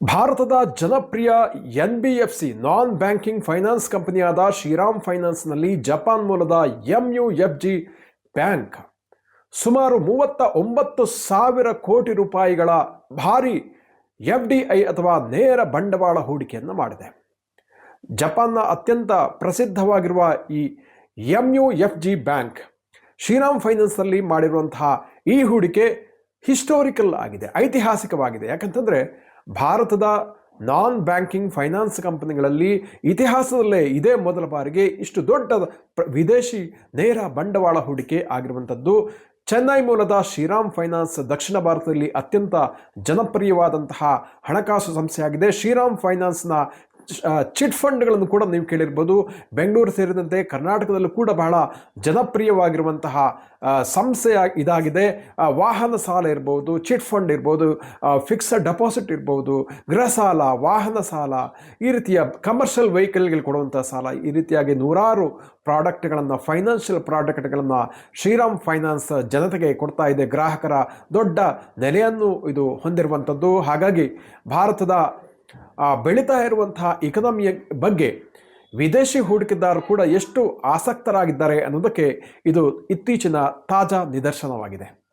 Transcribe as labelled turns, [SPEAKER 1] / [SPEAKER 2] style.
[SPEAKER 1] ಭಾರತದ ಜನಪ್ರಿಯ N B F C non banking finance ಕಂಪನಿಯಾದ Shriram ಫೈನಾನ್ಸ್ನಲ್ಲಿ ಜಪಾನ್ ಮೂಲದ M U F G bank. ಸುಮಾರು ಮೂವತ್ತ ಒಂಬತ್ತು ಸಾವಿರ ಕೋಟಿ ರೂಪಾಯಿಗಳ ಭಾರಿ ಎಫ್ ಡಿ ಐ ಅಥವಾ ನೇರ ಬಂಡವಾಳ ಹೂಡಿಕೆಯನ್ನು ಮಾಡಿದೆ. ಜಪಾನ್ನ ಅತ್ಯಂತ ಪ್ರಸಿದ್ಧವಾಗಿರುವ ಈ M U F G bank Shriram ಫೈನಾನ್ಸ್ನಲ್ಲಿ ಮಾಡಿರುವಂತಹ ಈ ಹೂಡಿಕೆ ಹಿಸ್ಟೋರಿಕಲ್ ಆಗಿದೆ, ಐತಿಹಾಸಿಕವಾಗಿದೆ. ಯಾಕಂತಂದರೆ ಭಾರತದ ನಾನ್ ಬ್ಯಾಂಕಿಂಗ್ ಫೈನಾನ್ಸ್ ಕಂಪನಿಗಳಲ್ಲಿ ಇತಿಹಾಸದಲ್ಲೇ ಇದೇ ಮೊದಲ ಬಾರಿಗೆ ಇಷ್ಟು ದೊಡ್ಡ ವಿದೇಶಿ ನೇರ ಬಂಡವಾಳ ಹೂಡಿಕೆ ಆಗಿರುವಂಥದ್ದು. ಚೆನ್ನೈ ಮೂಲದ ಶ್ರೀರಾಮ್ ಫೈನಾನ್ಸ್ ದಕ್ಷಿಣ ಭಾರತದಲ್ಲಿ ಅತ್ಯಂತ ಜನಪ್ರಿಯವಾದಂತಹ ಹಣಕಾಸು ಸಂಸ್ಥೆಯಾಗಿದೆ. ಶ್ರೀರಾಮ್ ಫೈನಾನ್ಸ್ನ ಚಿಟ್ ಫಂಡ್ಗಳನ್ನು ಕೂಡ ನೀವು ಕೇಳಿರ್ಬೋದು. ಬೆಂಗಳೂರು ಸೇರಿದಂತೆ ಕರ್ನಾಟಕದಲ್ಲೂ ಕೂಡ ಬಹಳ ಜನಪ್ರಿಯವಾಗಿರುವಂತಹ ಸಂಸ್ಥೆಯ ಇದಾಗಿದೆ. ವಾಹನ ಸಾಲ ಇರ್ಬೋದು, ಚಿಟ್ ಫಂಡ್ ಇರ್ಬೋದು ಫಿಕ್ಸಡ್ ಡೆಪಾಸಿಟ್ ಇರ್ಬೋದು, ಗೃಹ ಸಾಲ, ವಾಹನ ಸಾಲ, ಈ ರೀತಿಯ ಕಮರ್ಷಿಯಲ್ ವೆಹಿಕಲ್ಗೆ ಕೊಡುವಂಥ ಸಾಲ, ಈ ರೀತಿಯಾಗಿ ನೂರಾರು ಪ್ರಾಡಕ್ಟ್ಗಳನ್ನು ಫೈನಾನ್ಷಿಯಲ್ ಪ್ರಾಡಕ್ಟ್ಗಳನ್ನು ಶ್ರೀರಾಮ್ ಫೈನಾನ್ಸ್ ಜನತೆಗೆ ಕೊಡ್ತಾ ಇದೆ. ಗ್ರಾಹಕರ ದೊಡ್ಡ ನೆಲೆಯನ್ನು ಇದು ಹೊಂದಿರುವಂಥದ್ದು. ಹಾಗಾಗಿ ಭಾರತದ ಆ, ಬೆಳೀತಾ ಇರುವಂತಹ ಇಕನಾಮಿಯ ಬಗ್ಗೆ ವಿದೇಶಿ ಹೂಡಿಕೆದಾರರು ಕೂಡ ಎಷ್ಟು ಆಸಕ್ತರಾಗಿದ್ದಾರೆ ಅನ್ನೋದಕ್ಕೆ ಇದು ಇತ್ತೀಚಿನ ತಾಜಾ ನಿದರ್ಶನವಾಗಿದೆ.